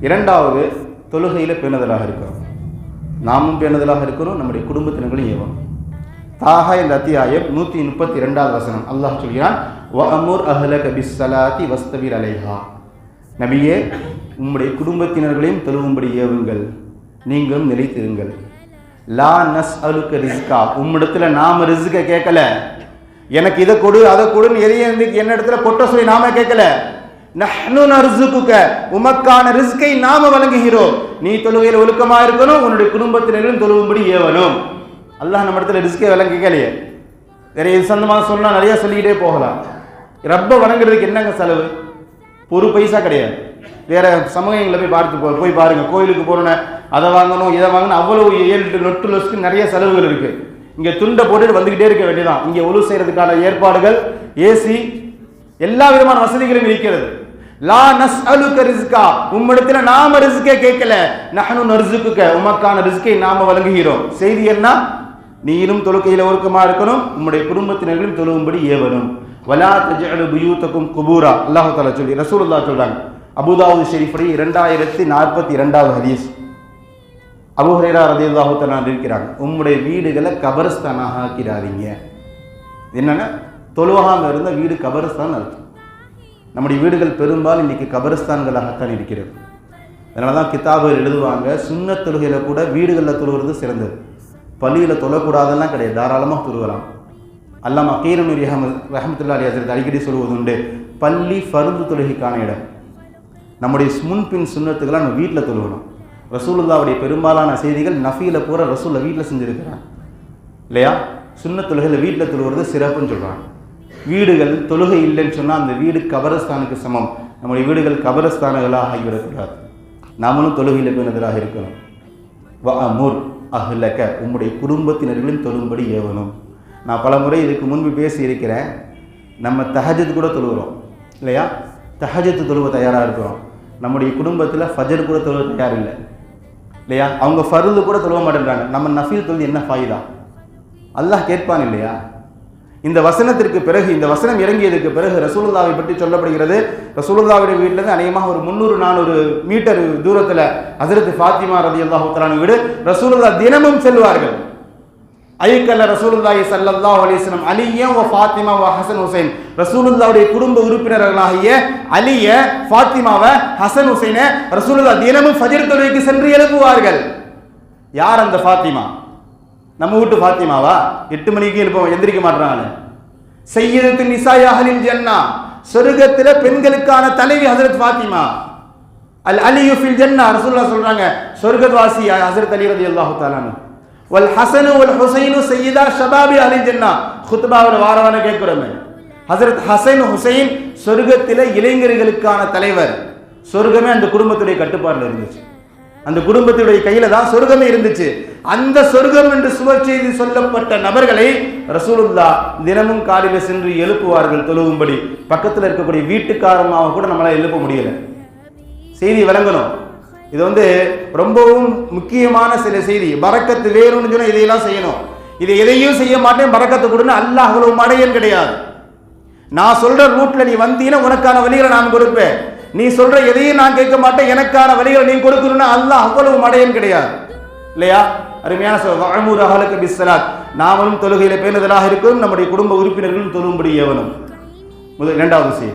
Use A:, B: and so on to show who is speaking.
A: இரண்டாவது தொழுகையில் பேணுதலாக இருக்கிறோம். நாமும் பேணுதலாக இருக்கிறோம் நம்முடைய குடும்பத்தினர்களும் ஏவம். தாஹா இந்த அத்தியாயம் நூற்றி முப்பத்தி ரெண்டாவது வசனம். அல்லாஹ் சொல்கிறான் வஅமுர் கபிஸ் பிஸ்ஸலாத்தி வஸ்தபிர் அலைஹா. நபியே உம்முடைய குடும்பத்தினர்களையும் தொழுவும்படி ஏவுங்கள். நீங்களும் நிலைத்திருங்கள். லா நஸ் அலுக்க ரிஸ்கா. உம்மிடத்துல நாம ரிஸ்க கேட்கல. எனக்கு இதை கொடு அதை கொடுன்னு எதையும் என்ன இடத்துல கொட்ட சொல்லி நாம கேட்கல. நஹ்னு நர்சுகுக உமக்கான ரிஸ்கை நாம வழங்குகிறோம். நீ தொழுகையில் ஒழுக்கமா இருக்கணும் உன்னுடைய குடும்பத்தினரும் தொழுவும்படி ஏவணும். அல்லாஹ் நம்ம இடத்துல ரிஸ்கை வழங்கிக்கலையே கேட்கலையே வேற இது சொந்தமாக சொன்னால் நிறைய சொல்லிக்கிட்டே போகலாம். ரப்ப வணங்குறதுக்கு என்னங்க செலவு? ஒரு பைசா கிடையாது. வேற சமூகங்களை போய் பார்த்து போ போய் பாருங்க. கோயிலுக்கு போறோன்னு அதை வாங்கணும் இதை வாங்கணும் அவ்வளவு ஏழு நொட்டு லொஸ்க்கு நிறைய செலவுகள் இருக்கு. இங்கே துண்டை போட்டுட்டு வந்துகிட்டே இருக்க வேண்டியதான் இங்கே ஒழு செய்யறதுக்கான ஏற்பாடுகள் ஏசி எல்லா விதமான வசதிகளும் இருக்கிறது. லா நஸ் அலுக்க ரிஸ்கா. உம்மிடத்துல நாம ரிஸ்கே கேட்கல. நஹனு நர்சுக்குக்க உமக்கான ரிஸ்கை நாம வழங்குகிறோம். செய்தி என்ன? நீரும் தொழுகையில ஒருக்கமா இருக்கணும். உம்முடைய குடும்பத்தினர்களும் தொழுவும்படி ஏவணும். வலா தஜஅலு புயூத்தக்கும் குபூரா. அல்லாஹு தலா சொல்லி ரசூலுல்லாஹ் சொல்றாங்க. அபுதாவு ஷெரீஃபுடைய இரண்டாயிரத்தி நாற்பத்தி இரண்டாவது ஹதீஸ். அபு ஹுரைரா ரலியல்லாஹு இருக்கிறாங்க. உம்முடைய வீடுகளை கபரஸ்தானாக ஆக்கிறாதீங்க என்னன்னா தொழுவாக இருந்த வீடு கபரஸ்தான் அர்த்தம். நம்முடைய வீடுகள் பெரும்பாலும் இன்றைக்கி கபரஸ்தான்களாகத்தான் இருக்கிறது. அதனால தான் கித்தாபுகள் எழுதுவாங்க. சுண்ணத் தொழுகையில் கூட வீடுகளில் தொழுகிறது சிறந்தது. பள்ளியில் தொழக்கூடாதெல்லாம் கிடையாது. தாராளமாக தொழுகலாம். அல்லாம அக்கீரனூர் அஹமது ரஹமத்துல்லா அலி ஹசரத் அடிக்கடி சொல்வது உண்டு. பள்ளி ஃபருந்து தொழுகைக்கான இடம். நம்முடைய முன்பின் சுண்ணத்துக்கெல்லாம் நம்ம வீட்டில் தொழுகணும். ரசூலுல்லாவுடைய பெரும்பாலான செய்திகள் நஃபியில் பூரா ரசூலில் வீட்டில் செஞ்சுருக்கிறான் இல்லையா? சுன்ன தொழுகையில் வீட்டில் தொழுகிறது சிறப்புன்னு சொல்கிறாங்க வீடுகள் தொழுகை இல்லைன்னு சொன்னால் அந்த வீடு கபரஸ்தானுக்கு சமம். நம்முடைய வீடுகள் கபரஸ்தானங்களாக ஆகிவிடக்கூடாது. நாமளும் தொழுகையில் பேணுதலாக இருக்கணும். வ அமுர் அஹ்லக உம்முடைய குடும்பத்தினர்களும் தொழும்படி ஏவணும். நான் பல முறை இதுக்கு முன்பு பேசி இருக்கிறேன் நம்ம தஹஜத் கூட தொழுகிறோம். இல்லையா? தஹஜத்து தொழுவ தயாராக இருக்கிறோம். நம்முடைய குடும்பத்தில் ஃபஜர் கூட தொழுவ தயார் இல்லை இல்லையா? அவங்க ஃபருது கூட தொழுவ மாட்டேன்றாங்க. நம்ம நஃபீல் தொழுது என்ன ஃபாயிதா? அல்லாஹ் கேட்பாங்க இல்லையா? இந்த வசனத்திற்கு பிறகு இந்த வசனம் இறங்கியதுக்கு பிறகு ரசூலுல்லாவை பற்றி சொல்லப்படுகிறது. ரசூலுல்லாவுடைய வீட்டிலேருந்து அநேகமாக ஒரு முந்நூறு நானூறு மீட்டர் தூரத்தில் ஹசரத் ஃபாத்திமா ரதி அல்லாஹுத்தலான வீடு. ரசூலுல்லா தினமும் செல்வார்கள். ஐக்கல்ல ரசூலுல்லாஹி ஸல்லல்லாஹு அலைஹி வஸல்லம் அலிய வ ஃபாத்திமா வ ஹசன் ஹுசைன். ரசூலுல்லாவுடைய குடும்ப உறுப்பினர்களாகிய அலிய ஃபாத்திமாவை ஹசன் ஹுசைனை ரசூலுல்லா தினமும் ஃபஜர் தொழுகைக்கு சென்று எழுப்புவார்கள். யார் அந்த ஃபாத்திமா? நம்ம வீட்டு ஃபாத்திமாவா? எட்டு மணிக்கு எழுப்போம் எந்திரிக்க மாட்டாங்க செய்யறது நிசாயாகலின் ஜன்னா. சொர்க்கத்தில் பெண்களுக்கான தலைவி ஹசரத் ஃபாத்திமா. அல் அலியு ஃபில் ஜன்னா ரசூல்லா சொல்றாங்க சொர்க்கவாசி ஹசரத் அலி ரதி அல்லாஹு தாலானு வல் ஹசனு வல் ஹுசைனு சையதா ஷபாபி அலி ஜன்னா. ஹுத்பாவில் வாரவான கேட்குறமே. ஹசரத் ஹசைன் ஹுசைன் சொர்க்கத்தில் இளைஞர்களுக்கான தலைவர். சொர்க்கமே அந்த குடும்பத்துடைய கட்டுப்பாட்டில் இருந்துச்சு. அந்த குடும்பத்துடைய கையில தான் சொர்க்கமே இருந்துச்சு. அந்த சொர்க்கம் என்று சுவர் செய்தி சொல்லப்பட்ட நபர்களை ரசூலுல்லா தினமும் காலையில சென்று எழுப்புவார்கள் தொழுவும்படி. பக்கத்தில் இருக்கக்கூடிய வீட்டுக்காரமாக கூட நம்மளால எழுப்ப முடியல. செய்தி வழங்கணும் இது வந்து ரொம்பவும் முக்கியமான சில செய்தி. பறக்கத்து வேணும்னு சொன்னா இதையெல்லாம் செய்யணும். இது எதையும் செய்ய மாட்டேன் பறக்கத்து கொடுன்னு அல்லாஹ் அவ்வளவு மடையன் கிடையாது. நான் சொல்ற ரூட்ல நீ வந்தீங்கன்னா உனக்கான வழிகளை நான் கொடுப்பேன். நீ சொல்ற எதையும் நான் கேட்க மாட்டேன். எனக்கான வழிகளை நீ கொடுக்கணும்னா அல்லாஹ் அவ்வளவு மடையன் கிடையாது. இல்லையா? அருமையான சொல் வஅமுர் பிஸ்ஸலாத். நாமளும் தொழுகையில் பேணுதலாக இருக்கும் நம்முடைய குடும்ப உறுப்பினர்களும் தொழும்படி ஏவனும் முதல் இரண்டாவது செய்தி